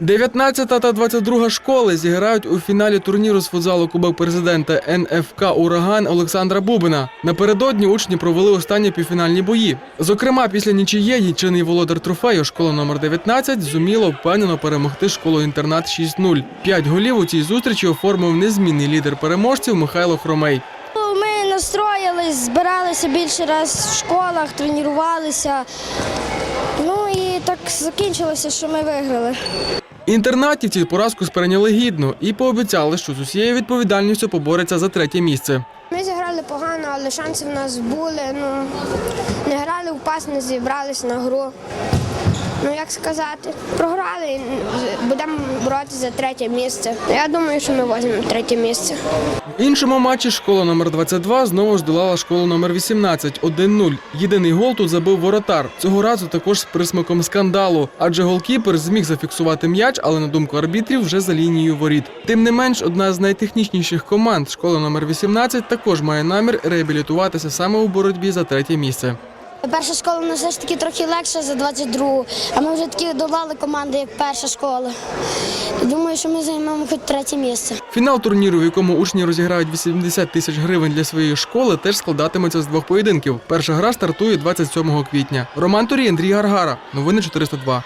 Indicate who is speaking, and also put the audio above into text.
Speaker 1: 19 та 22 школи зіграють у фіналі турніру з футзалу Кубок президента НФК Ураган Олександра Бубина. Напередодні учні провели останні півфінальні бої. Зокрема, після нічиєї чинний володар трофею школа номер 19 зуміла впевнено перемогти школу інтернат 6-0. П'ять голів у цій зустрічі оформив незмінний лідер переможців Михайло Хромей.
Speaker 2: Ми настроїлись, збиралися більше раз в школах, тренувалися. Ну і так закінчилося, що ми виграли.
Speaker 1: Інтернатівці поразку сприйняли гідно і пообіцяли, що з усією відповідальністю побореться за третє місце.
Speaker 2: Ми зіграли погано, але шанси в нас були. Ну, не грали в пас, не зібрались на гру. Ну, як сказати, програли, боротися за третє місце. Я думаю, що ми візьмемо третє місце.
Speaker 1: В іншому матчі школа номер 22 знову здолала школу номер 18 1-0. Єдиний гол тут забив воротар. Цього разу також з присмаком скандалу, адже голкіпер зміг зафіксувати м'яч, але на думку арбітрів вже за лінією воріт. Тим не менш, одна з найтехнічніших команд школа номер 18 також має намір реабілітуватися саме у боротьбі за третє місце.
Speaker 2: Перша школа у нас все ж таки трохи легша за 22-гу, а ми вже такі долали команди, як перша школа. Думаю, що ми займемо хоч третє місце.
Speaker 1: Фінал турніру, в якому учні розіграють 80 тисяч гривень для своєї школи, теж складатиметься з двох поєдинків. Перша гра стартує 27 квітня. Роман Турій, Андрій Гаргара. Новини 402.